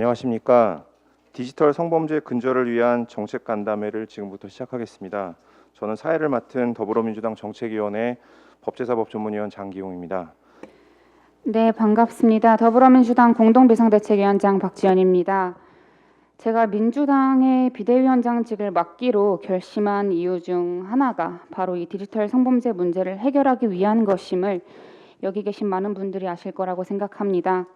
안녕하십니까. 디지털 성범죄 근절을 위한 정책 간담회를 지금부터 시작하겠습니다. 저는 사회를 맡은 더불어민주당 정책위원회 법제사법 전문위원 장기용입니다. 네, 반갑습니다. 더불어민주당 공동비상대책위원장 박지연입니다. 제가 민주당의 비대위원장직을 맡기로 결심한 이유 중 하나가 바로 이 디지털 성범죄 문제를 해결하기 위한 것임을 여기 계신 많은 분들이 아실 거라고 생각합니다.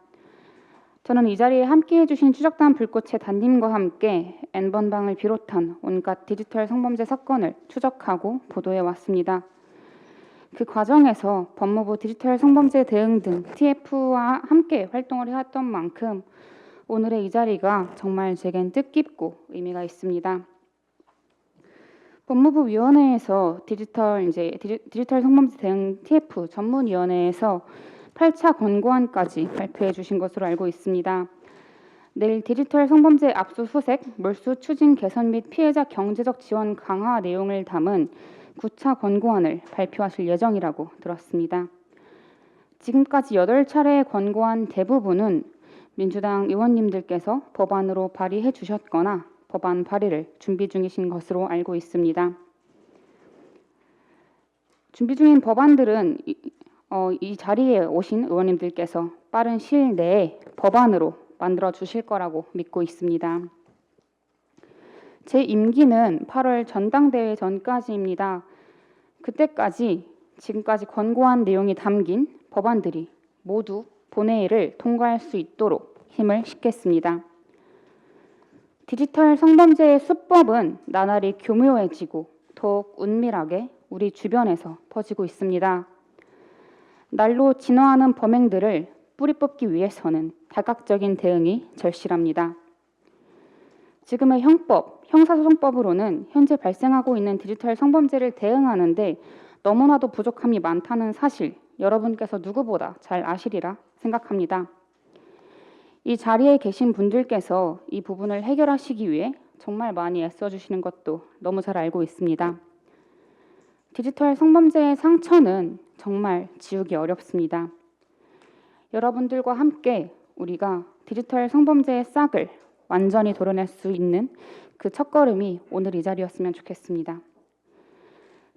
저는 이 자리에 함께해 주신 추적단 불꽃의 단님과 함께 N번방을 비롯한 온갖 디지털 성범죄 사건을 추적하고 보도해 왔습니다. 그 과정에서 법무부 디지털 성범죄 대응 등 TF와 함께 활동을 해왔던 만큼 오늘의 이 자리가 정말 제겐 뜻깊고 의미가 있습니다. 법무부 위원회에서 디지털 이제 디지- 디지털 성범죄 대응 TF 전문 위원회에서 8차 권고안까지 발표해 주신 것으로 알고 있습니다. 내일 디지털 성범죄 압수수색, 몰수 추진 개선 및 피해자 경제적 지원 강화 내용을 담은 9차 권고안을 발표하실 예정이라고 들었습니다. 지금까지 8차례 권고안 대부분은 민주당 의원님들께서 법안으로 발의해 주셨거나 법안 발의를 준비 중이신 것으로 알고 있습니다. 준비 중인 법안들은 이, 어, 이 자리에 오신 의원님들께서 빠른 시일 내에 법안으로 만들어 주실 거라고 믿고 있습니다. 제 임기는 8월 전당대회 전까지입니다. 그때까지 지금까지 권고한 내용이 담긴 법안들이 모두 본회의를 통과할 수 있도록 힘을 싣겠습니다. 디지털 성범죄의 수법은 나날이 교묘해지고 더욱 은밀하게 우리 주변에서 퍼지고 있습니다. 날로 진화하는 범행들을 뿌리 뽑기 위해서는 다각적인 대응이 절실합니다. 지금의 형법, 형사소송법으로는 현재 발생하고 있는 디지털 성범죄를 대응하는데 너무나도 부족함이 많다는 사실 여러분께서 누구보다 잘 아시리라 생각합니다. 이 자리에 계신 분들께서 이 부분을 해결하시기 위해 정말 많이 애써주시는 것도 너무 잘 알고 있습니다. 디지털 성범죄의 상처는 정말 지우기 어렵습니다. 여러분들과 함께 우리가 디지털 성범죄의 싹을 완전히 도려낼 수 있는 그 첫걸음이 오늘 이 자리였으면 좋겠습니다.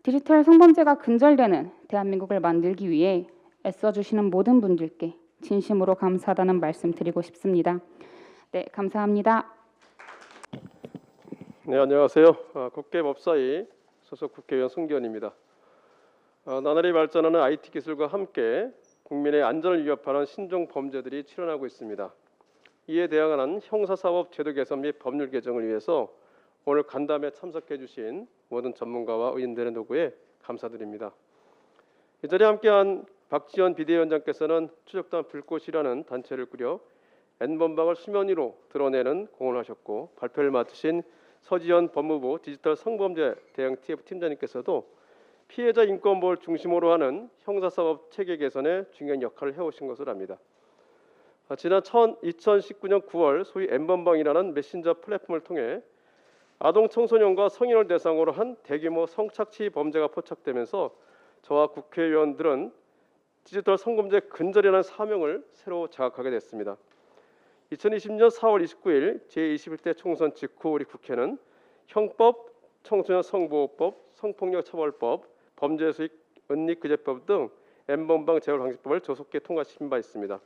디지털 성범죄가 근절되는 대한민국을 만들기 위해 애써주시는 모든 분들께 진심으로 감사하다는 말씀 드리고 싶습니다. 네, 감사합니다. 네, 안녕하세요. 아, 국회법사위 소속 국회의원 송기현입니다. 아, 나날이 발전하는 IT 기술과 함께 국민의 안전을 위협하는 신종 범죄들이 출현하고 있습니다. 이에 대응하는 형사사법 제도 개선 및 법률 개정을 위해서 오늘 간담회 참석해 주신 모든 전문가와 의원들의 노고에 감사드립니다. 이 자리에 함께한 박지원 비대위원장께서는 추적단 불꽃이라는 단체를 꾸려 N번방을 수면 위로 드러내는 공헌을 하셨고 발표를 맡으신 서지현 법무부 디지털 성범죄 대응 TF 팀장님께서도 피해자 인권 보호를 중심으로 하는 형사사법 체계 개선에 중요한 역할을 해오신 것으로 압니다. 아, 지난 2019년 9월 소위 N번방이라는 메신저 플랫폼을 통해 아동 청소년과 성인을 대상으로 한 대규모 성착취 범죄가 포착되면서 저와 국회의원들은 디지털 성범죄 근절이라는 사명을 새로 자각하게 됐습니다. 2020년 4월 29일 제21대 총선 직후 우리 국회는 형법, 청소년 성보호법, 성폭력 처벌법, 범죄 수익 은닉규제법 등 N번방 제어 방지법을 조속히 통과시킨 바 있습니다.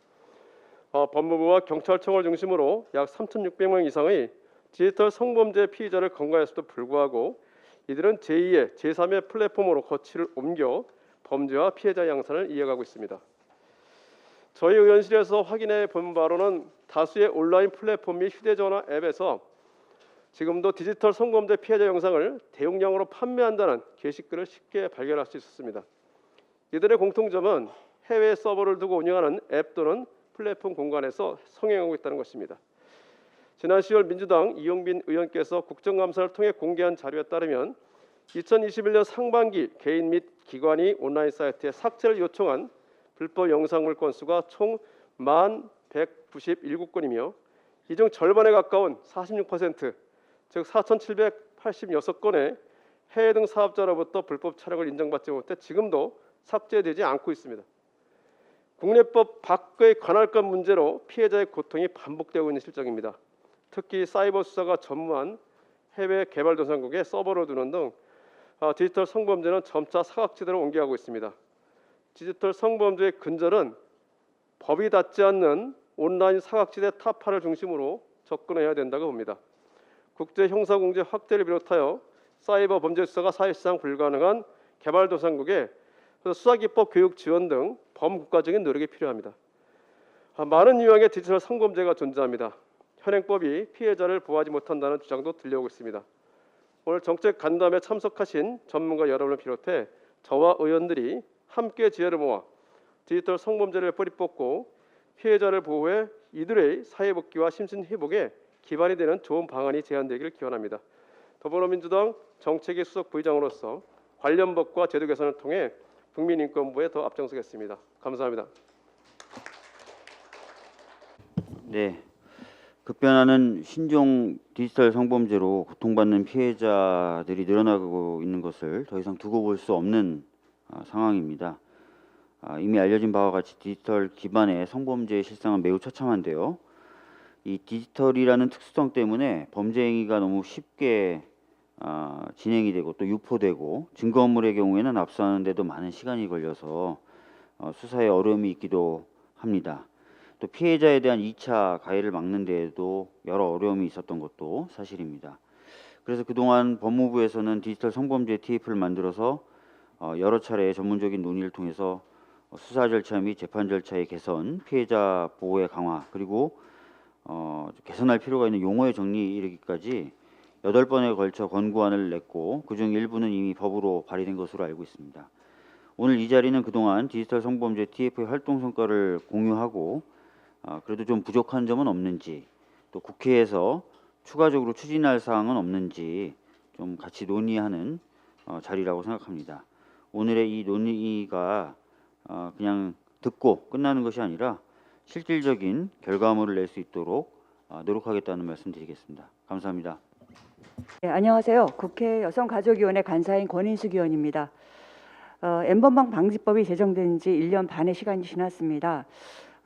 어, 법무부와 경찰청을 중심으로 약 3,600명 이상의 디지털 성범죄 피의자를 건강했음에도 불구하고 이들은 제2의 제3의 플랫폼으로 거취를 옮겨 범죄와 피해자 양산을 이어가고 있습니다. 저희 의원실에서 확인해 본 바로는 다수의 온라인 플랫폼 및 휴대전화 앱에서 지금도 디지털 성범죄 피해자 영상을 대용량으로 판매한다는 게시글을 쉽게 발견할 수 있었습니다. 이들의 공통점은 해외 서버를 두고 운영하는 앱 또는 플랫폼 공간에서 성행하고 있다는 것입니다. 지난 10월 민주당 이용빈 의원께서 국정감사를 통해 공개한 자료에 따르면 2021년 상반기 개인 및 기관이 온라인 사이트에 삭제를 요청한 불법 영상물 건수가 총 1,197건이며 이 중 절반에 가까운 46%, 즉 4,786건의 해외 등 사업자로부터 불법 촬영을 인정받지 못해 지금도 삭제되지 않고 있습니다. 국내법 밖의 관할권 문제로 피해자의 고통이 반복되고 있는 실정입니다. 특히 사이버 수사가 전무한 해외 개발도상국에 서버를 두는 등 아, 디지털 성범죄는 점차 사각지대로 옮겨가고 있습니다. 디지털 성범죄의 근절은 법이 닿지 않는 온라인 사각지대 타파를 중심으로 접근해야 된다고 봅니다. 국제 형사 공제 확대를 비롯하여 사이버 범죄 수사가 사실상 불가능한 개발도상국에 수사 기법 교육 지원 등 범국가적인 노력이 필요합니다. 아, 많은 유형의 디지털 성범죄가 존재합니다. 현행법이 피해자를 보호하지 못한다는 주장도 들려오고 있습니다. 오늘 정책 간담회 참석하신 전문가 여러분을 비롯해 저와 의원들이 함께 지혜를 모아 디지털 성범죄를 뿌리 뽑고 피해자를 보호해 이들의 사회 복귀와 심신 회복에 기반이 되는 좋은 방안이 제안되기를 기원합니다. 더불어민주당 정책위 수석 부의장으로서 관련 법과 제도 개선을 통해 국민인권부에 더 앞장서겠습니다. 감사합니다. 네. 급변하는 신종 디지털 성범죄로 고통받는 피해자들이 늘어나고 있는 것을 더 이상 두고 볼 수 없는 아, 상황입니다. 아, 이미 알려진 바와 같이 디지털 기반의 성범죄의 실상은 매우 처참한데요. 이 디지털이라는 특수성 때문에 범죄 행위가 너무 쉽게 아, 진행이 되고 또 유포되고 증거물의 경우에는 압수하는데도 많은 시간이 걸려서 어, 수사에 어려움이 있기도 합니다. 또 피해자에 대한 2차 가해를 막는 데에도 여러 어려움이 있었던 것도 사실입니다. 그래서 그동안 법무부에서는 디지털 성범죄 TF를 만들어서 어, 여러 차례 전문적인 논의를 통해서 어, 수사 절차 및 재판 절차의 개선, 피해자 보호의 강화, 그리고 어, 개선할 필요가 있는 용어의 정리 이르기까지 여덟 번에 걸쳐 권고안을 냈고 그중 일부는 이미 법으로 발의된 것으로 알고 있습니다. 오늘 이 자리는 그동안 디지털 성범죄 TF의 활동 성과를 공유하고 아, 그래도 좀 부족한 점은 없는지 또 국회에서 추가적으로 추진할 사항은 없는지 좀 같이 논의하는 어, 자리라고 생각합니다. 오늘의 이 논의가 어, 그냥 듣고 끝나는 것이 아니라 실질적인 결과물을 낼 수 있도록 어, 노력하겠다는 말씀드리겠습니다. 감사합니다. 네, 안녕하세요. 국회 여성가족위원회 간사인 권인숙 의원입니다. 어, 엠번방 방지법이 제정된 지 1년 반의 시간이 지났습니다.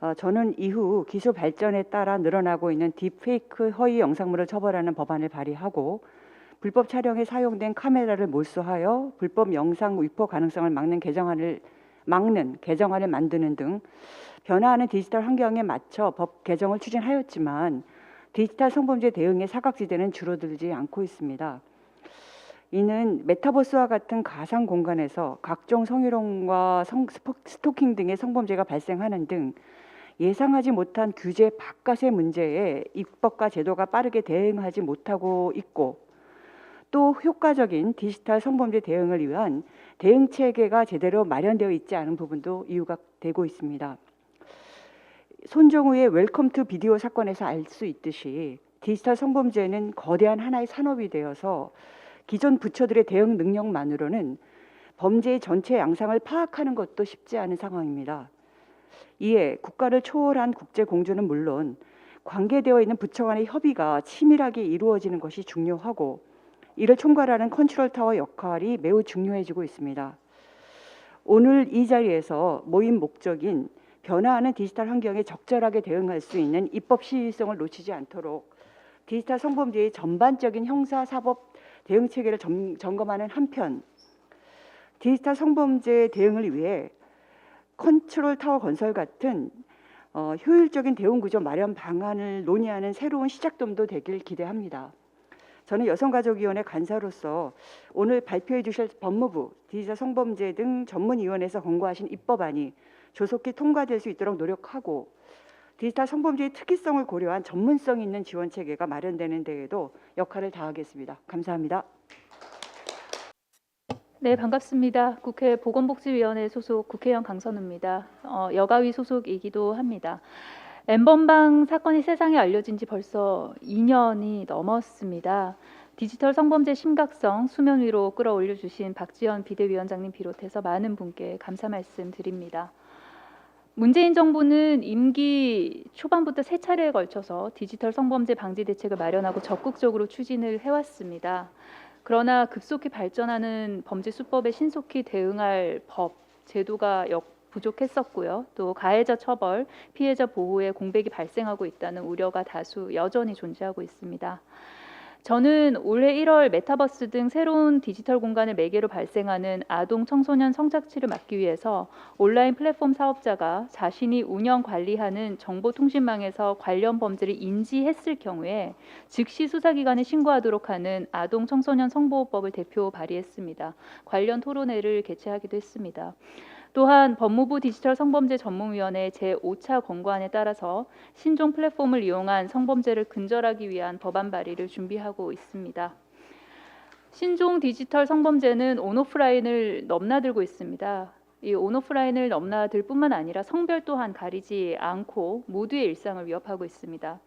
어, 저는 이후 기술 발전에 따라 늘어나고 있는 딥페이크 허위 영상물을 처벌하는 법안을 발의하고 불법 촬영에 사용된 카메라를 몰수하여 불법 영상 위포 가능성을 막는 개정안을 막는 개정안을 만드는 등 변화하는 디지털 환경에 맞춰 법 개정을 추진하였지만 디지털 성범죄 대응의 사각지대는 줄어들지 않고 있습니다. 이는 메타버스와 같은 가상 공간에서 각종 성희롱과 성, 스토킹 등의 성범죄가 발생하는 등 예상하지 못한 규제 바깥의 문제에 입법과 제도가 빠르게 대응하지 못하고 있고 또 효과적인 디지털 성범죄 대응을 위한 대응 체계가 제대로 마련되어 있지 않은 부분도 이유가 되고 있습니다. 손정우의 웰컴 투 비디오 사건에서 알 수 있듯이 디지털 성범죄는 거대한 하나의 산업이 되어서 기존 부처들의 대응 능력만으로는 범죄의 전체 양상을 파악하는 것도 쉽지 않은 상황입니다. 이에 국가를 초월한 국제 공조는 물론 관계되어 있는 부처 간의 협의가 치밀하게 이루어지는 것이 중요하고 이를 총괄하는 컨트롤 타워 역할이 매우 중요해지고 있습니다. 오늘 이 자리에서 모임 목적인 변화하는 디지털 환경에 적절하게 대응할 수 있는 입법 시의성을 놓치지 않도록 디지털 성범죄의 전반적인 형사 사법 대응 체계를 점, 점검하는 한편 디지털 성범죄 대응을 위해 컨트롤 타워 건설 같은 어, 효율적인 대응 구조 마련 방안을 논의하는 새로운 시작점도 되길 기대합니다. 저는 여성가족위원회 간사로서 오늘 발표해 주실 법무부 디지털 성범죄 등 전문위원회에서 권고하신 입법안이 조속히 통과될 수 있도록 노력하고 디지털 성범죄의 특이성을 고려한 전문성 있는 지원 체계가 마련되는 데에도 역할을 다하겠습니다. 감사합니다. 네, 반갑습니다. 국회 보건복지위원회 소속 국회의원 강선우입니다. 어, 여가위 소속이기도 합니다. 엠번방 사건이 세상에 알려진 지 벌써 2년이 넘었습니다. 디지털 성범죄 심각성 수면 위로 끌어올려 주신 박지원 비대위원장님 비롯해서 많은 분께 감사 말씀 드립니다. 문재인 정부는 임기 초반부터 세 차례에 걸쳐서 디지털 성범죄 방지 대책을 마련하고 적극적으로 추진을 해왔습니다. 그러나 급속히 발전하는 범죄 수법에 신속히 대응할 법, 제도가 역, 부족했었고요. 또 가해자 처벌, 피해자 보호에 공백이 발생하고 있다는 우려가 다수 여전히 존재하고 있습니다. 저는 올해 1월 메타버스 등 새로운 디지털 공간을 매개로 발생하는 아동 청소년 성착취를 막기 위해서 온라인 플랫폼 사업자가 자신이 운영 관리하는 정보통신망에서 관련 범죄를 인지했을 경우에 즉시 수사기관에 신고하도록 하는 아동 청소년 성보호법을 대표 발의했습니다. 관련 토론회를 개최하기도 했습니다. 또한 법무부 디지털 성범죄 전문위원회 제5차 권고안에 따라서 신종 플랫폼을 이용한 성범죄를 근절하기 위한 법안 발의를 준비하고 있습니다. 신종 디지털 성범죄는 온오프라인을 넘나들고 있습니다. 이 온오프라인을 넘나들 뿐만 아니라 성별 또한 가리지 않고 모두의 일상을 위협하고 있습니다.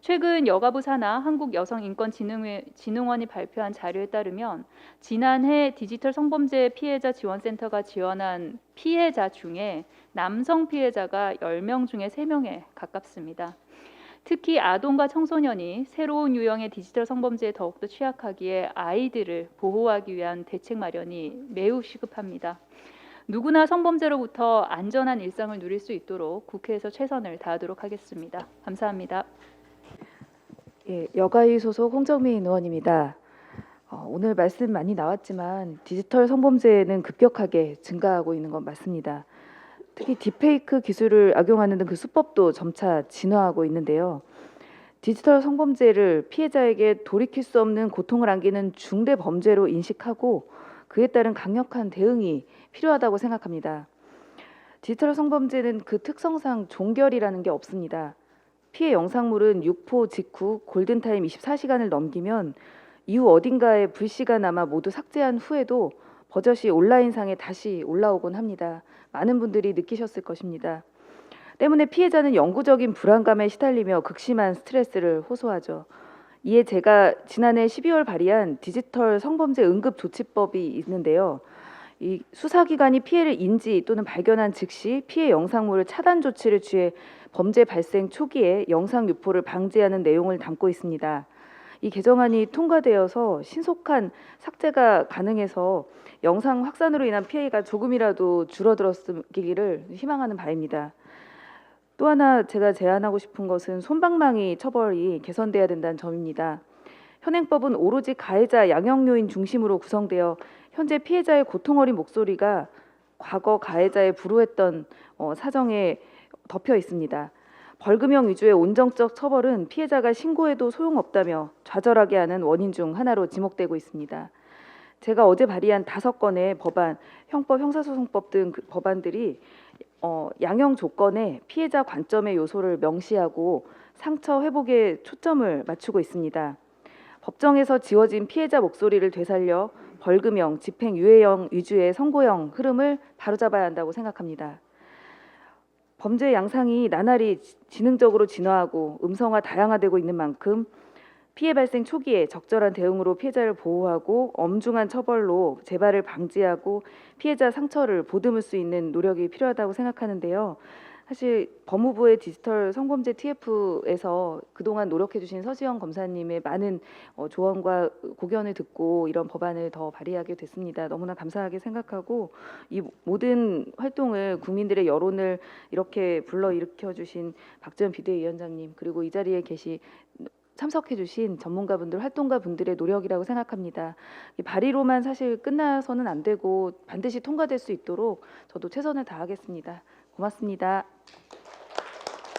최근 여가부 산하 한국여성인권진흥원이 발표한 자료에 따르면 지난해 디지털 성범죄 피해자 지원센터가 지원한 피해자 중에 남성 피해자가 10명 중에 3명에 가깝습니다. 특히 아동과 청소년이 새로운 유형의 디지털 성범죄에 더욱더 취약하기에 아이들을 보호하기 위한 대책 마련이 매우 시급합니다. 누구나 성범죄로부터 안전한 일상을 누릴 수 있도록 국회에서 최선을 다하도록 하겠습니다. 감사합니다. 예, 여가위 소속 홍정민 의원입니다. 어, 오늘 말씀 많이 나왔지만 디지털 성범죄는 급격하게 증가하고 있는 건 맞습니다. 특히 딥페이크 기술을 악용하는 등 그 수법도 점차 진화하고 있는데요. 디지털 성범죄를 피해자에게 돌이킬 수 없는 고통을 안기는 중대 범죄로 인식하고 그에 따른 강력한 대응이 필요하다고 생각합니다. 디지털 성범죄는 그 특성상 종결이라는 게 없습니다. 피해 영상물은 유포 직후 골든타임 24시간을 넘기면 이후 어딘가에 불씨가 남아 모두 삭제한 후에도 버젓이 온라인상에 다시 올라오곤 합니다. 많은 분들이 느끼셨을 것입니다. 때문에 피해자는 영구적인 불안감에 시달리며 극심한 스트레스를 호소하죠. 이에 제가 지난해 12월 발의한 디지털 성범죄 응급조치법이 있는데요. 이 수사기관이 피해를 인지 또는 발견한 즉시 피해 영상물을 차단 조치를 취해 범죄 발생 초기에 영상 유포를 방지하는 내용을 담고 있습니다. 이 개정안이 통과되어서 신속한 삭제가 가능해서 영상 확산으로 인한 피해가 조금이라도 줄어들었기를 희망하는 바입니다. 또 하나 제가 제안하고 싶은 것은 솜방망이 처벌이 개선돼야 된다는 점입니다. 현행법은 오로지 가해자 양형 요인 중심으로 구성되어 현재 피해자의 고통 어린 목소리가 과거 가해자의 불우했던 어, 사정에 덮여 있습니다. 벌금형 위주의 온정적 처벌은 피해자가 신고해도 소용없다며 좌절하게 하는 원인 중 하나로 지목되고 있습니다. 제가 어제 발의한 다섯 건의 법안, 형법, 형사소송법 등 그 법안들이 어, 양형 조건에 피해자 관점의 요소를 명시하고 상처 회복에 초점을 맞추고 있습니다. 법정에서 지워진 피해자 목소리를 되살려 벌금형, 집행유예형 위주의 선고형 흐름을 바로잡아야 한다고 생각합니다. 범죄 양상이 나날이 지- 지능적으로 진화하고 음성화 다양화되고 있는 만큼 피해 발생 초기에 적절한 대응으로 피해자를 보호하고 엄중한 처벌로 재발을 방지하고 피해자 상처를 보듬을 수 있는 노력이 필요하다고 생각하는데요. 사실 법무부의 디지털 성범죄 TF에서 그동안 노력해 주신 서지영 검사님의 많은 어, 조언과 고견을 듣고 이런 법안을 더 발의하게 됐습니다. 너무나 감사하게 생각하고 이 모든 활동을 국민들의 여론을 이렇게 불러 일으켜 주신 박지원 비대위원장님 그리고 이 자리에 계시 참석해 주신 전문가분들 활동가분들의 노력이라고 생각합니다. 이 발의로만 사실 끝나서는 안 되고 반드시 통과될 수 있도록 저도 최선을 다하겠습니다. 고맙습니다.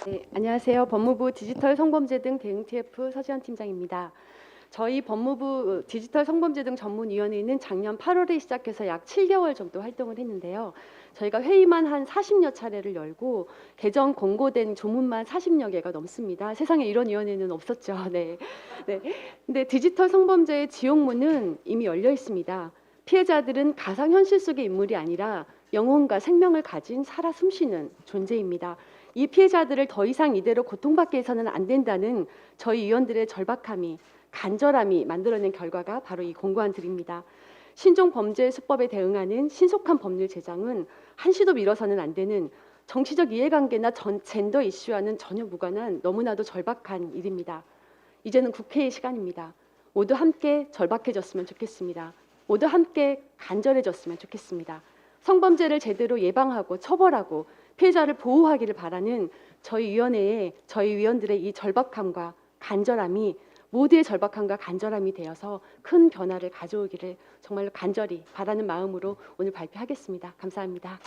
네, 안녕하세요. 법무부 디지털 성범죄 등 대응 TF 서지현 팀장입니다. 저희 법무부 디지털 성범죄 등 전문위원회는 작년 8월에 시작해서 약 7개월 정도 활동을 했는데요. 저희가 회의만 한 40여 차례를 열고 개정 공고된 조문만 40여 개가 넘습니다. 세상에 이런 위원회는 없었죠. 네. 네. 근데 디지털 성범죄의 지옥문은 이미 열려 있습니다. 피해자들은 가상 현실 속의 인물이 아니라 영혼과 생명을 가진 살아 숨쉬는 존재입니다. 이 피해자들을 더 이상 이대로 고통받게 해서는 안 된다는 저희 위원들의 절박함이 간절함이 만들어낸 결과가 바로 이 공고안들입니다. 신종 범죄 수법에 대응하는 신속한 법률 제정은 한시도 미뤄서는 안 되는 정치적 이해관계나 전, 젠더 이슈와는 전혀 무관한 너무나도 절박한 일입니다. 이제는 국회의 시간입니다. 모두 함께 절박해졌으면 좋겠습니다. 모두 함께 간절해졌으면 좋겠습니다. 성범죄를 제대로 예방하고 처벌하고 피해자를 보호하기를 바라는 저희 위원회의 저희 위원들의 이 절박함과 간절함이 모두의 절박함과 간절함이 되어서 큰 변화를 가져오기를 정말로 간절히 바라는 마음으로 오늘 발표하겠습니다. 감사합니다.